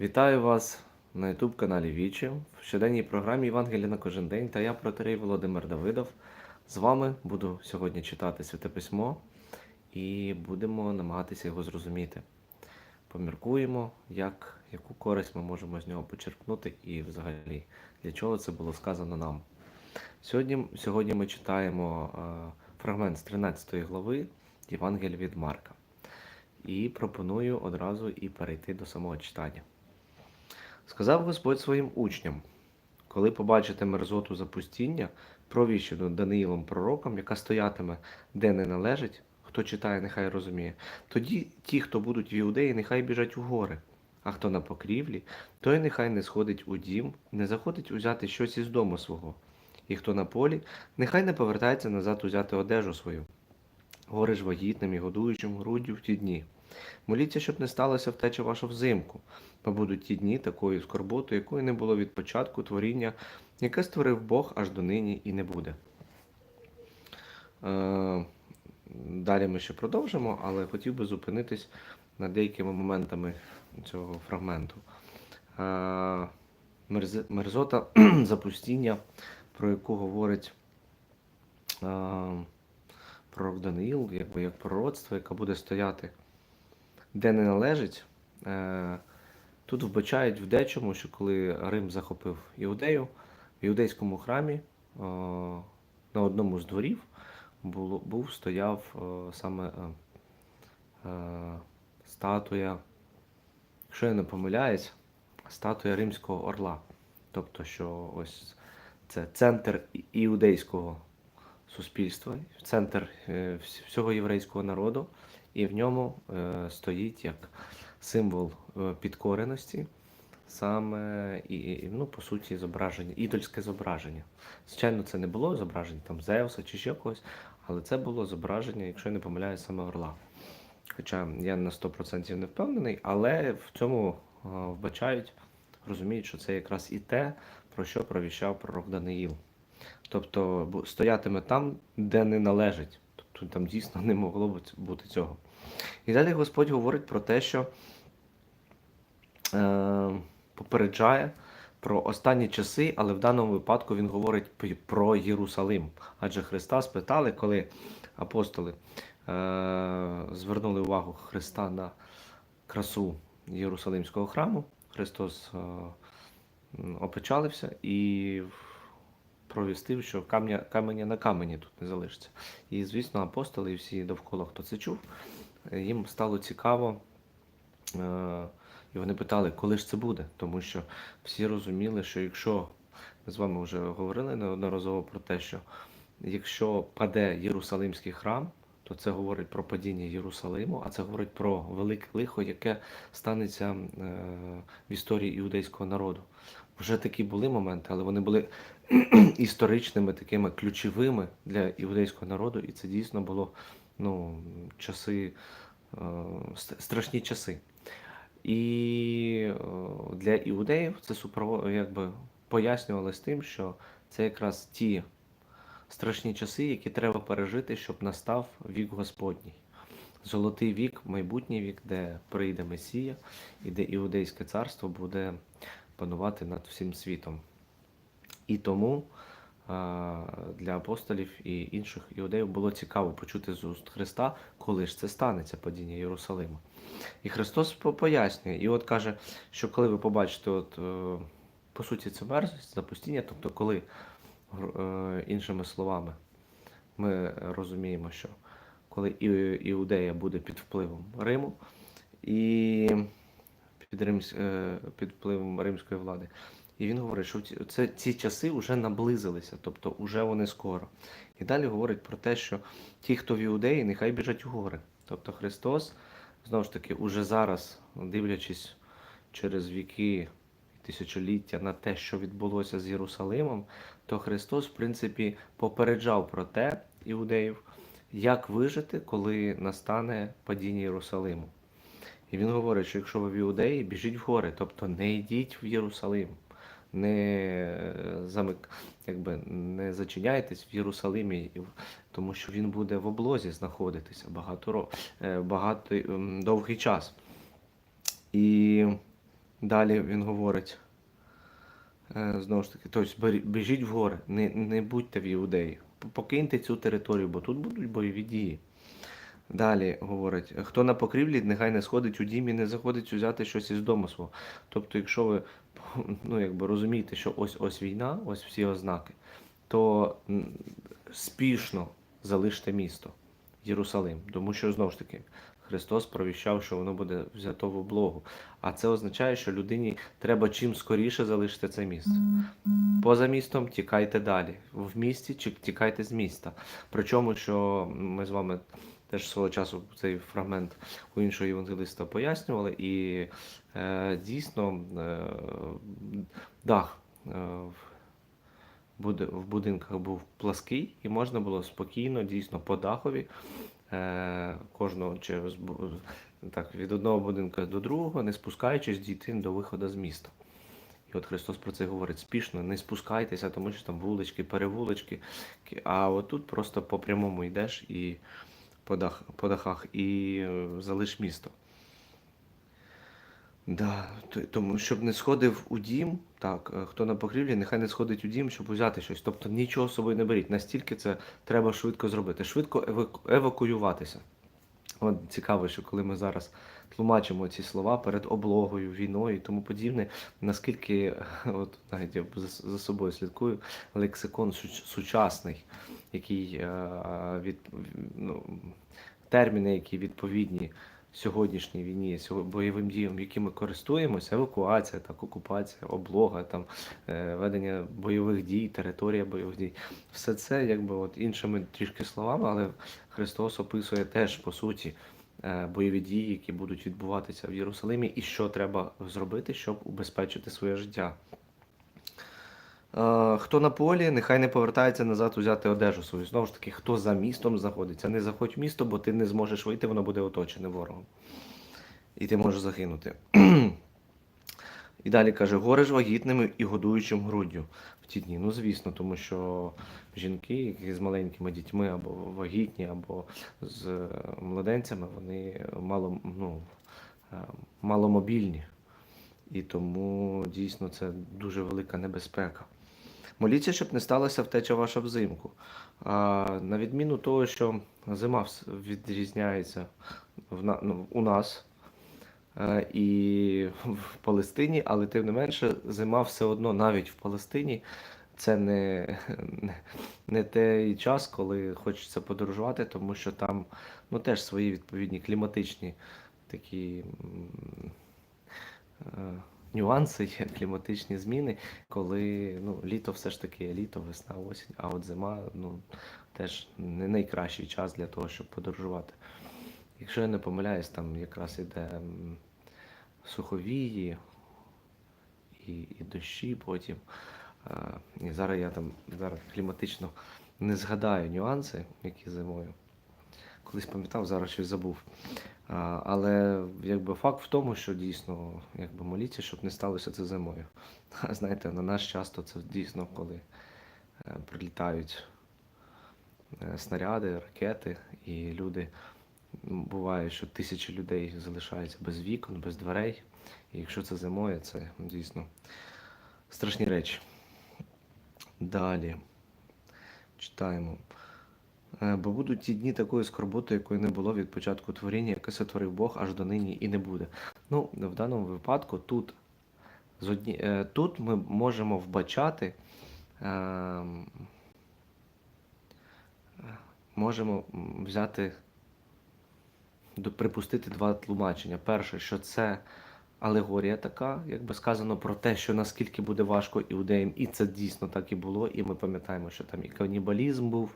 Вітаю вас на YouTube каналі Вічі в щоденній програмі Євангелія на кожен день та я протерей Володимир Давидов. З вами буду сьогодні читати Святе Письмо і будемо намагатися його зрозуміти. Поміркуємо, як, яку користь ми можемо з нього почерпнути і взагалі для чого це було сказано нам. Сьогодні, сьогодні ми читаємо е, фрагмент з 13 глави Євангелія від Марка. І пропоную одразу і перейти до самого читання. Сказав Господь своїм учням: коли побачите мерзоту запустіння, провіщену Даниїлом пророком, яка стоятиме, де не належить, хто читає, нехай розуміє, тоді ті, хто будуть в Іудеї, нехай біжать у гори, а хто на покрівлі, той нехай не сходить у дім, не заходить узяти щось із дому свого. І хто на полі, нехай не повертається назад узяти одежу свою. Гори ж вагітним і годуючим груддю в ті дні. Моліться, щоб не сталося втеча ваша взимку, бо будуть ті дні такої скорботи, якої не було від початку творіння, яке створив Бог аж до нині і не буде. Е, Далі ми ще продовжимо, але хотів би зупинитись над деякими моментами цього фрагменту. Е, Мерзота запустіння, про яку говорить е, пророк Даниїл, якби як пророцтво, яке буде стояти де не належить. Тут вбачають в дечому, що коли Рим захопив Іудею, в іудейському храмі е, на одному з дворів був стояв е, саме е, статуя, якщо я не помиляюсь, статуя Римського орла. Тобто, що ось це центр іудейського суспільства, центр всього єврейського народу, і в ньому стоїть як символ е, підкореності, саме і, ну, по суті, зображення, ідольське зображення. Звичайно, це не було зображення там Зевса чи ще когось, але це було зображення, якщо я не помиляюсь, саме орла. Хоча я на 100% не впевнений, але в цьому е, вбачають, розуміють, що це якраз і те, про що провіщав пророк Даниїл. Тобто стоятиме там, де не належить. Тобто там дійсно не могло бути- цього. І далі Господь говорить про те, що попереджає про останні часи, але в даному випадку він говорить про Єрусалим. Адже Христа спитали, коли апостоли е, звернули увагу Христа на красу Єрусалимського храму. Христос е, опечалився і провістив, що камня, каменя на камені тут не залишиться. І, звісно, апостоли і всі довкола, хто це чув, е, їм стало цікаво. І вони питали, коли ж це буде? Тому що всі розуміли, що якщо ми з вами вже говорили неодноразово про те, що якщо паде Єрусалимський храм, то це говорить про падіння Єрусалиму, а це говорить про велике лихо, яке станеться е, в історії іудейського народу. Вже такі були моменти, але вони були історичними, такими ключовими для іудейського народу, і це дійсно було ну, часи, е, страшні часи. І е, для іудеїв це супрово, якби пояснювалось тим, що це якраз ті страшні часи, які треба пережити, щоб настав вік Господній. Золотий вік, майбутній вік, де прийде Месія і де іудейське царство буде панувати над всім світом. І тому для апостолів і інших іудеїв було цікаво почути з уст Христа, коли ж це станеться падіння Єрусалима. І Христос пояснює, і от каже, що коли ви побачите, от, е, по суті, це мерзость, запустіння, тобто, коли, е, іншими словами, ми розуміємо, що коли Іудея буде під впливом Риму і під, римсь, е, під впливом римської влади. І він говорить, що це, ці часи вже наблизилися, тобто вже вони скоро. І далі говорить про те, що ті, хто в Іудеї, нехай біжать у гори. Тобто Христос, знову ж таки, уже зараз, дивлячись через віки тисячоліття на те, що відбулося з Єрусалимом, то Христос, в принципі, попереджав про те іудеїв, як вижити, коли настане падіння Єрусалиму. І він говорить, що якщо ви в Іудеї, біжіть в гори, тобто не йдіть в Єрусалим, не замик, якби не зачиняйтесь в Єрусалимі, тому що він буде в облозі знаходитися багато, е, багато довгий час. І Далі він говорить. е, Знову ж таки, тобто біжіть в гори, не, не будьте в іудеї. Покиньте цю територію, бо тут будуть бойові дії. Далі говорить, хто на покрівлі, нехай не сходить у дім і не заходить взяти щось із дому свого. Тобто, якщо ви ну, якби розумієте, що ось ось війна, ось всі ознаки, то спішно залиште місто Єрусалим. Тому що знову ж таки Христос провіщав, що воно буде взято в облогу. А це означає, що людині треба чим скоріше залишити це місце. Поза містом тікайте далі. В місті чи тікайте з міста. Причому, що ми з вами теж свого часу цей фрагмент у іншого євангелиста пояснювали, і е, дійсно е, дах е, в в будинках був плаский, і можна було спокійно, дійсно по дахові е, кожного через так, від одного будинку до другого, не спускаючись, дійти до виходу з міста. І от Христос про це говорить спішно, не спускайтеся, тому що там вулички, перевулички. А отут просто по прямому йдеш і по, дах, по дахах і е, залиш місто. Да, тому щоб не сходив у дім, так, е, хто на покрівлі, нехай не сходить у дім, щоб взяти щось. Тобто нічого з собою не беріть. Настільки це треба швидко зробити, швидко еваку- евакуюватися. От цікаво, що коли ми зараз тлумачимо ці слова перед облогою, війною і тому подібне, наскільки, от навіть я за, собою слідкую, лексикон сучасний, який е, від, ну, терміни, які відповідні сьогоднішній війні, бойовим діям, якими користуємося, евакуація, так, окупація, облога, там, е, ведення бойових дій, територія бойових дій. Все це якби от іншими трішки словами, але Христос описує теж по суті бойові дії, які будуть відбуватися в Єрусалимі, і що треба зробити, щоб убезпечити своє життя. Е, Хто на полі, нехай не повертається назад узяти одежу свою. Знову ж таки, хто за містом знаходиться, не заходь в місто, бо ти не зможеш вийти, воно буде оточене ворогом. І ти можеш загинути. І далі каже: гори ж вагітними і годуючим груддю в ті дні. Ну, звісно, тому що жінки, які з маленькими дітьми, або вагітні, або з е, младенцями, вони мало, ну, е, маломобільні. І тому дійсно це дуже велика небезпека. Моліться, щоб не сталася втеча ваша взимку. А, на відміну того, що зима відрізняється в, ну, у нас і в Палестині, але тим не менше, зима все одно навіть в Палестині це не, не, той час, коли хочеться подорожувати, тому що там ну, теж свої відповідні кліматичні такі. е, Нюанси є кліматичні зміни, коли ну, літо все ж таки літо, весна, осінь, а от зима ну, теж не найкращий час для того, щоб подорожувати. Якщо я не помиляюсь, там якраз іде суховії і, і дощі потім. І зараз я там зараз кліматично не згадаю нюанси, які зимою. Колись пам'ятав, зараз щось забув. Але якби факт в тому, що дійсно якби моліться, щоб не сталося це зимою. Знаєте, на наш часто це дійсно, коли е, прилітають е, снаряди, ракети, і люди буває, що тисячі людей залишаються без вікон, без дверей. І якщо це зимою, це дійсно страшні речі. Далі читаємо. Е, Бо будуть ті дні такої скорботи, якої не було від початку творіння, яке сотворив Бог аж до нині і не буде. Ну, в даному випадку тут, з одні... е, тут ми можемо вбачати, е, можемо взяти, припустити два тлумачення. Перше, що це алегорія така, як би сказано, про те, що наскільки буде важко іудеям, і це дійсно так і було. І ми пам'ятаємо, що там і канібалізм був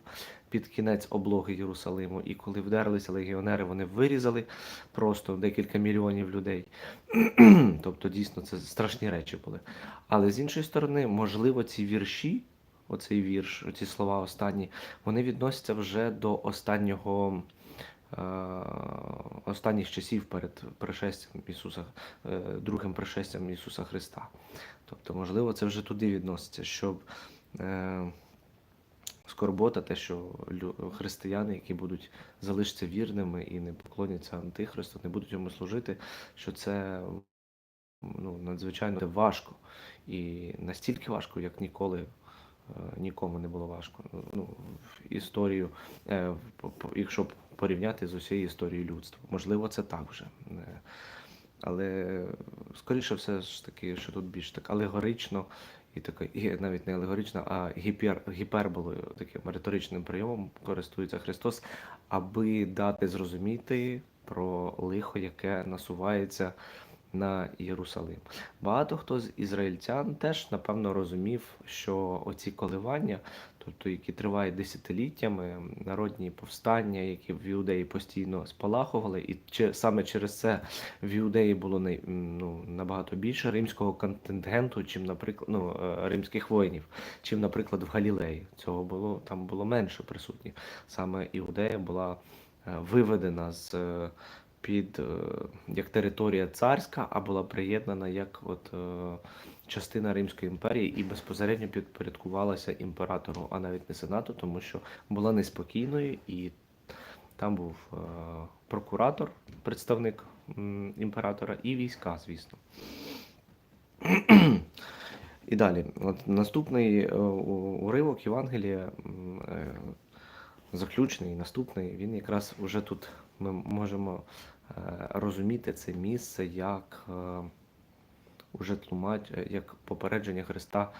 під кінець облоги Єрусалиму, і коли вдерлися легіонери, вони вирізали просто декілька мільйонів людей. тобто, дійсно, це страшні речі були. Але з іншої сторони, можливо, ці вірші, оцей вірш, оці слова останні, вони відносяться вже до останнього. Е, Останніх часів перед пришестям Ісуса, е, другим пришестям Ісуса Христа. Тобто, можливо, це вже туди відноситься, щоб е, скорбота, те, що християни, які будуть залишитися вірними і не поклоняться Антихристу, не будуть йому служити, що це ну, надзвичайно важко. І настільки важко, як ніколи нікому не було важко. Ну, історію, якщо порівняти з усією історією людства. Можливо, це так вже. Е, Але скоріше все ж таки, що тут більш так алегорично і таке, і навіть не алегорично, а гіпер, гіперболою, таким риторичним прийомом користується Христос, аби дати зрозуміти про лихо, яке насувається на Єрусалим. Багато хто з ізраїльтян теж напевно розумів, що оці коливання, тобто які тривають десятиліттями, народні повстання, які в іудеї постійно спалахували, і саме через це в іудеї було ну, набагато більше римського контингенту, чим, наприклад, ну, е, римських воїнів, чим, наприклад, в Галілеї. Цього було там було менше присутніх. Саме Іудея була е, виведена з е, під як територія царська, а була приєднана як от частина Римської імперії і безпосередньо підпорядкувалася імператору, а навіть не сенату, тому що була неспокійною і там був е, прокуратор, представник імператора, і війська, звісно. І далі, от наступний е, уривок Євангелія, е, заключний, наступний, він якраз вже тут ми можемо розуміти це місце як уже тлумач, е, як попередження Христа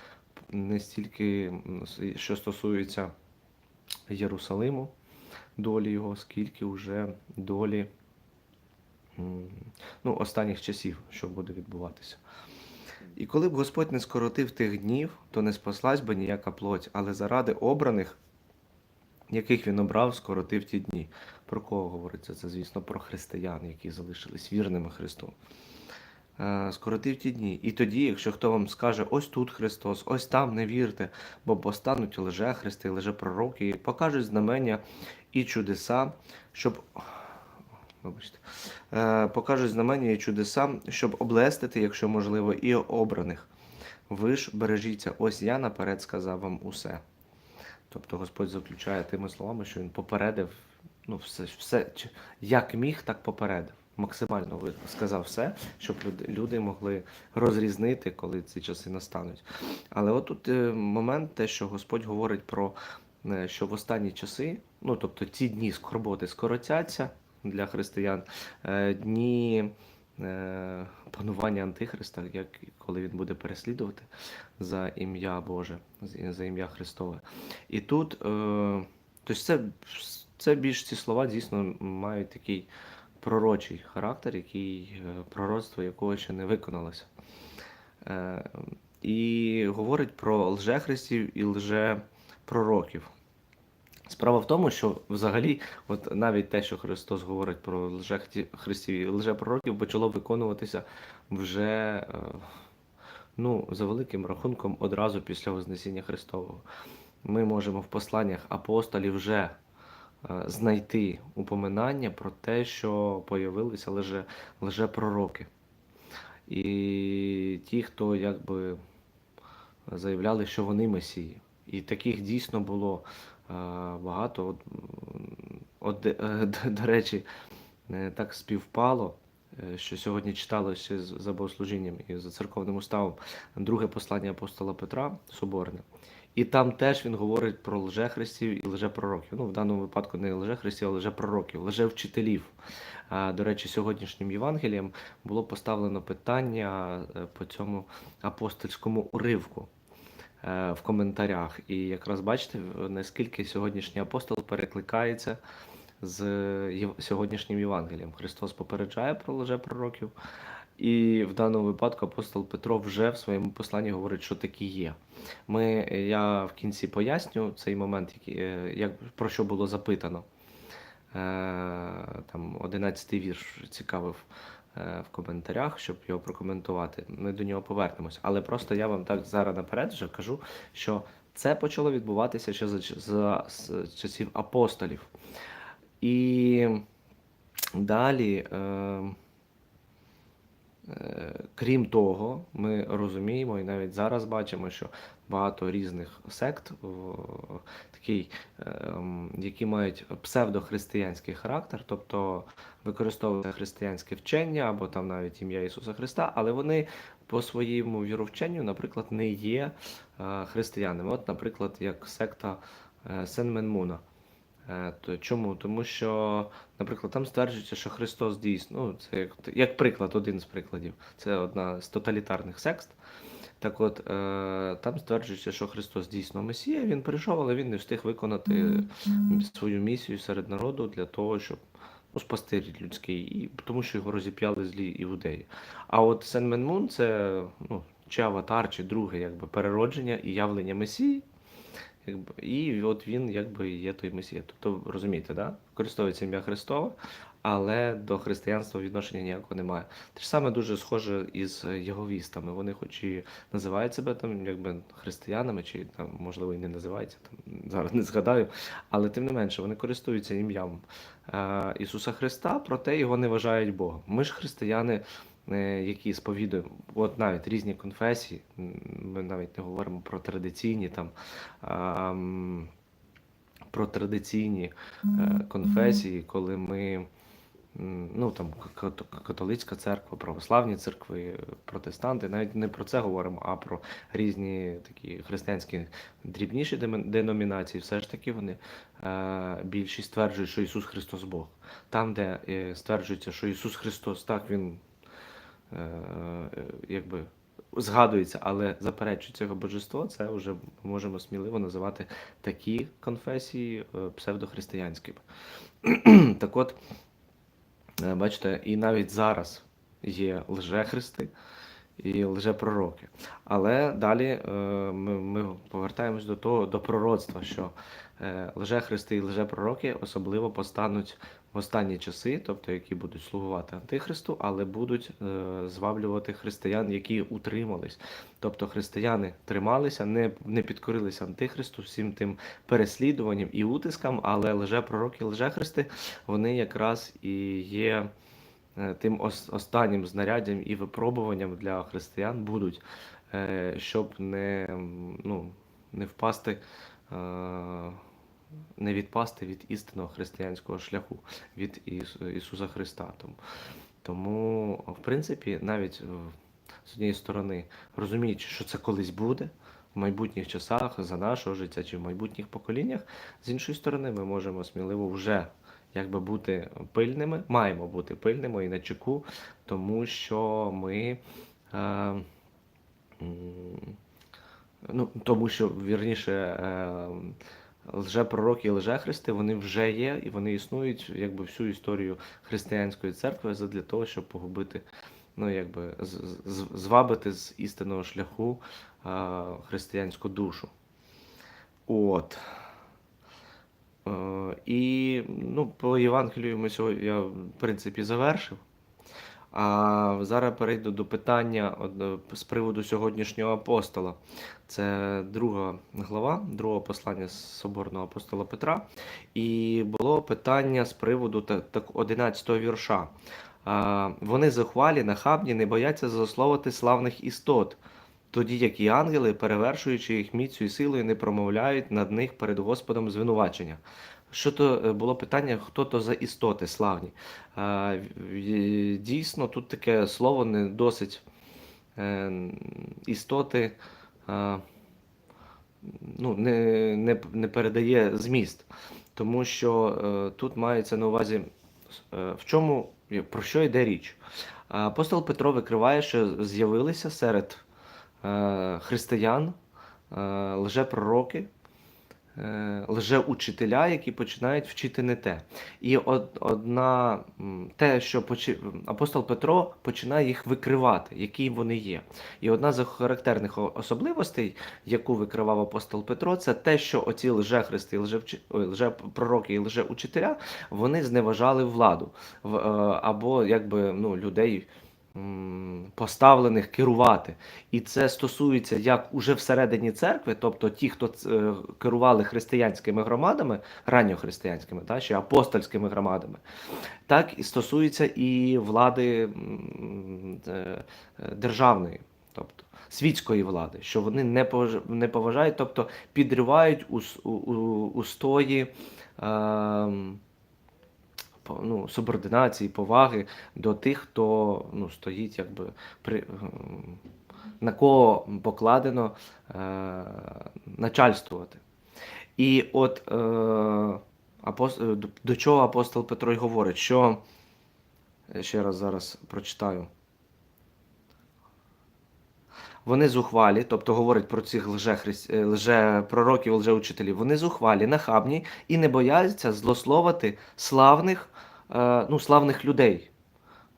не стільки що стосується Єрусалиму, долі його, скільки вже долі ну, останніх часів, що буде відбуватися. І коли б Господь не скоротив тих днів, то не спаслась би ніяка плоть, але заради обраних, яких він обрав, скоротив ті дні. Про кого говориться? Це, звісно, про християн, які залишились вірними Христу. Е, Скоротив ті дні. І тоді, якщо хто вам скаже, ось тут Христос, ось там не вірте, бо постануть лжехристи, лжепророки, і покажуть знамення і чудеса, щоб. Вибачте, Е, покажуть знамення і чудеса, щоб облестити, якщо можливо, і обраних. Ви ж бережіться, ось я наперед сказав вам усе. Тобто Господь заключає тими словами, що він попередив, ну, все, все як міг, так попередив. Максимально сказав все, щоб люди, могли розрізнити, коли ці часи настануть. Але от тут е, момент, те, що Господь говорить про е, що в останні часи, ну тобто ці дні скорботи скоротяться для християн, е, дні панування Антихриста, як коли він буде переслідувати за ім'я Боже, за ім'я Христове. І тут, е, це, це більш ці слова дійсно мають такий пророчий характер, який, е, пророцтво якого ще не виконалося. Е, і говорить про лжехристів і лжепророків. Справа в тому, що взагалі, от навіть те, що Христос говорить про лжехристів і лжепророків, почало виконуватися вже е, ну, за великим рахунком одразу після Вознесіння Христового. Ми можемо в посланнях апостолів вже знайти упоминання про те, що появилися лже, лжепророки. І ті, хто якби заявляли, що вони месії. І таких дійсно було е, багато. От, от, е, до, речі, е, так співпало, е, що сьогодні читали ще за богослужінням і за церковним уставом друге послання апостола Петра Соборне. І там теж він говорить про лжехристів і лжепророків. Ну, в даному випадку не лжехристів, а лжепророків, лжевчителів. До речі, сьогоднішнім Євангелієм було поставлено питання е, по цьому апостольському уривку е, в коментарях. І якраз бачите, наскільки сьогоднішній апостол перекликається з сьогоднішнім Євангелієм. Христос попереджає про лжепророків, і в даному випадку апостол Петро вже в своєму посланні говорить, що такі є. Ми, я в кінці поясню цей момент, е, як, про що було запитано. Е, Там 11-й вірш цікавив е, в коментарях, щоб його прокоментувати. Ми до нього повернемось. Але просто я вам так зараз наперед вже кажу, що це почало відбуватися ще за, за, з часів апостолів. І далі. Е, Е, Крім того, ми розуміємо і навіть зараз бачимо, що багато різних сект, такий, ем, які мають псевдохристиянський характер, тобто використовують християнське вчення або там навіть ім'я Ісуса Христа, але вони по своєму віровченню, наприклад, не є е, християнами. От, наприклад, як секта е, Сен-Менмуна. Е, то Чому? Тому що, наприклад, там стверджується, що Христос дійсно, ну, це як, як приклад, один з прикладів. Це одна з тоталітарних секст. Так от, е, там стверджується, що Христос дійсно Месія, він прийшов, але він не встиг виконати свою місію серед народу для того, щоб ну, спасти рід людський, і тому що його розіп'яли злі іудеї. А от Сен Менмун це ну, чи аватар, чи друге якби, переродження і явлення Месії. Якби, і от він якби є той Месія. Тобто, розумієте, да? використовується ім'я Христове, але до християнства відношення ніякого немає. Те ж саме дуже схоже із єговістами. Вони хоч і називають себе там якби християнами, чи там, можливо, і не називаються, там, зараз не згадаю, але тим не менше вони користуються ім'ям е, Ісуса Христа, проте його не вважають Богом. Ми ж християни, які сповідуємо, от навіть різні конфесії, ми навіть не говоримо про традиційні там. а, Про традиційні е, конфесії, коли ми ну там католицька церква, православні церкви, протестанти, навіть не про це говоримо, а про різні такі християнські дрібніші деномінації, все ж таки вони е, більшість стверджують, що Ісус Христос Бог. Там, де е, стверджується, що Ісус Христос так Він е, е, якби згадується, але заперечується його божество, це вже можемо сміливо називати такі конфесії е, псевдохристиянськими. Так от, е, бачите, і навіть зараз є лжехристи і лжепророки. Але далі е, ми, ми повертаємось до того, до пророцтва, що е, лжехристи і лжепророки особливо постануть в останні часи, тобто які будуть слугувати антихристу, але будуть е, зваблювати християн, які утримались. Тобто християни трималися, не, не підкорилися антихристу всім тим переслідуванням і утискам, але лжепророки, лжехристи, вони якраз і є е, тим останнім знаряддям і випробуванням для християн будуть, е, щоб не, ну, не впасти. Не відпасти від істинного християнського шляху, від Ісу- Ісуса Христа. Тому, тому, в принципі, навіть е, з однієї сторони, розуміючи, що це колись буде в майбутніх часах, за нашого життя чи в майбутніх поколіннях, з іншої сторони, ми можемо сміливо вже якби бути пильними, маємо бути пильними і на чеку, тому що ми. Е, ну, тому що, вірніше, е, лжепророки і лжехристи, вони вже є і вони існують якби всю історію християнської церкви задля того, щоб погубити, ну якби звабити з істинного шляху е, християнську душу. От. Е, і ну, по Євангелію ми сьогодні, я, в принципі, завершив. А зараз перейду до питання з приводу сьогоднішнього апостола. Це друга глава, друге послання соборного апостола Петра. І було питання з приводу та- так, 11 вірша. Вони захвалі, нахабні, не бояться злословити славних істот, тоді як і ангели, перевершуючи їх міцю і силою, не промовляють над них перед Господом звинувачення. Що то е, було питання, хто то за істоти славні? В- Дійсно, тут таке слово не досить е, істоти ну, не, не, не передає зміст. Тому що е, тут мається на увазі, е, в чому, про що йде річ. Апостол Петро викриває, що з'явилися серед е, християн е, лжепророки, е, лжеучителя, які починають вчити не те. І од, одна те, що почи, апостол Петро починає їх викривати, які вони є. І одна з характерних особливостей, яку викривав апостол Петро, це те, що оці лжехристи, лжевчи, ой, лжепророки і лжеучителя, вони зневажали владу в, е, або якби ну, людей. Поставлених керувати. І це стосується як уже всередині церкви, тобто ті, хто е, керували християнськими громадами, ранньохристиянськими, та, чи апостольськими громадами, так і стосується і влади е, е, державної, тобто світської влади, що вони не поважають, тобто підривають устої. по- ну, субординації, поваги до тих, хто ну, стоїть, якби при, ем, на кого покладено е, начальствувати. І от е, апос- е, до, чого апостол Петро й говорить, що е, ще раз зараз прочитаю. Вони зухвалі, тобто говорить про цих лже-хрис- е, лже-пророків, лжеучителів, вони зухвалі, нахабні і не бояться злословити славних, е, ну, славних людей.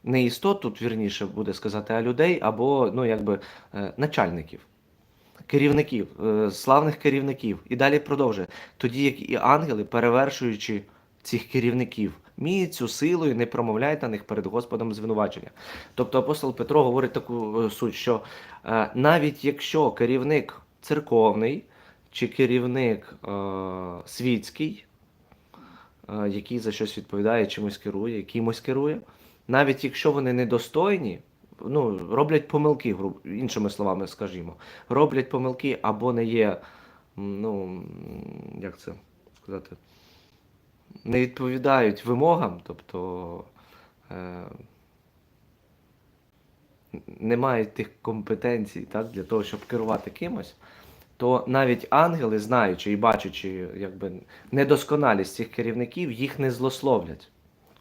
Не істот тут вірніше буде сказати, а людей або ну, якби, е, начальників, керівників, славних керівників. І далі продовжує. Тоді як і ангели, перевершуючи цих керівників, міцю, силою не промовляють на них перед Господом звинувачення. Тобто апостол Петро говорить таку е, суть, що е, навіть якщо керівник церковний чи керівник е, світський, е, який за щось відповідає, чимось керує, якимось керує, навіть якщо вони недостойні, ну, роблять помилки, іншими словами скажімо, роблять помилки або не є, ну, як це сказати, не відповідають вимогам, тобто е, не мають тих компетенцій так, для того, щоб керувати кимось, то навіть ангели, знаючи і бачачи якби, недосконалість цих керівників, їх не злословлять.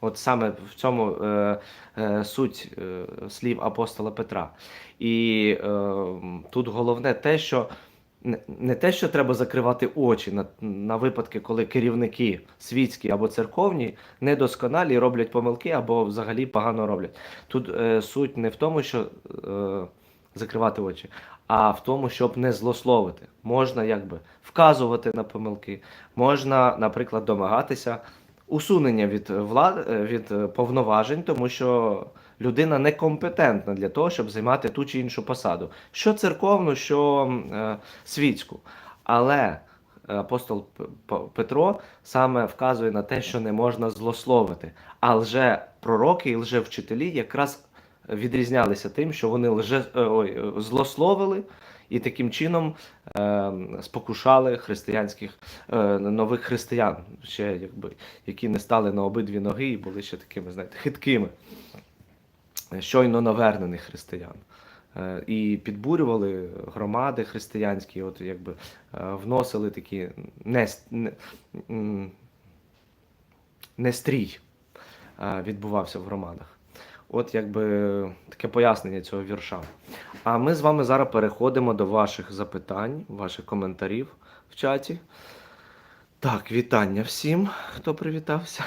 От саме в цьому е, е, суть е, слів апостола Петра. І е, тут головне те, що не, те, що треба закривати очі на, на випадки, коли керівники світські або церковні недосконалі роблять помилки або взагалі погано роблять. Тут е, суть не в тому, що е, закривати очі, а в тому, щоб не злословити. Можна якби вказувати на помилки, можна, наприклад, домагатися усунення від влад, е, від е, повноважень, тому що людина некомпетентна для того, щоб займати ту чи іншу посаду, що церковну, що е, світську. Але е, апостол Петро саме вказує на те, що не можна злословити. А лже пророки і лже вчителі якраз відрізнялися тим, що вони лже, е, ой, злословили і таким чином е, спокушали християнських е, нових християн, ще якби, які не стали на обидві ноги і були ще такими, знаєте, хиткими, щойно навернених християн. Е, І підбурювали громади християнські, от якби е, вносили такі не, не, нестрій е, відбувався в громадах. От якби таке пояснення цього вірша. А ми з вами зараз переходимо до ваших запитань, ваших коментарів в чаті. Так, вітання всім, хто привітався.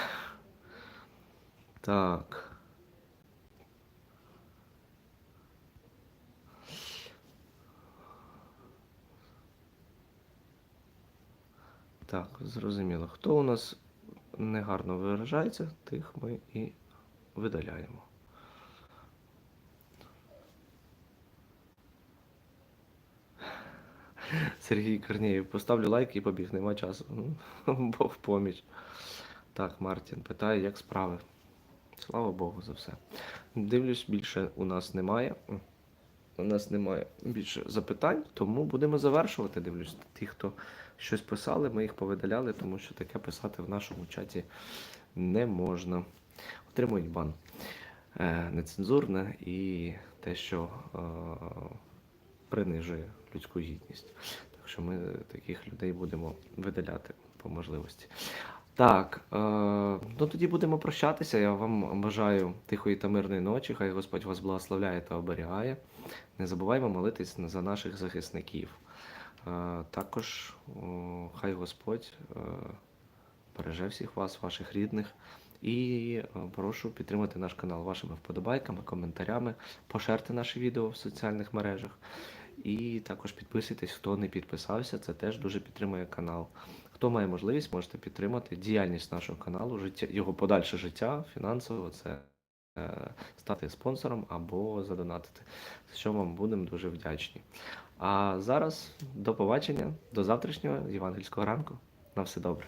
Так. Так, зрозуміло. Хто у нас негарно виражається, тих ми і видаляємо. Сергій Корнієв, поставлю лайк і побіг, нема часу. Ну, Бог поміч. Так, Мартін питає, як справи. Слава Богу за все. Дивлюсь, більше у нас немає. У нас немає більше запитань, тому будемо завершувати. Дивлюсь, ті, хто щось писали, ми їх повидаляли, тому що таке писати в нашому чаті не можна. Отримують бан. Е, нецензурне і те, що е, принижує людську гідність. Так що ми таких людей будемо видаляти по можливості. Так, е, ну тоді будемо прощатися. Я вам бажаю тихої та мирної ночі. Хай Господь вас благословляє та оберігає. Не забуваймо молитись за наших захисників. Також хай Господь е, береже всіх вас, ваших рідних. І е, прошу підтримати наш канал вашими вподобайками, коментарями, поширте наші відео в соціальних мережах. І також підписуйтесь, хто не підписався, це теж дуже підтримує канал. Хто має можливість, можете підтримати діяльність нашого каналу, життя, його подальше життя, фінансово. Це стати спонсором або задонатити, за що вам будемо дуже вдячні. А зараз до побачення, до завтрашнього євангельського ранку. На все добре.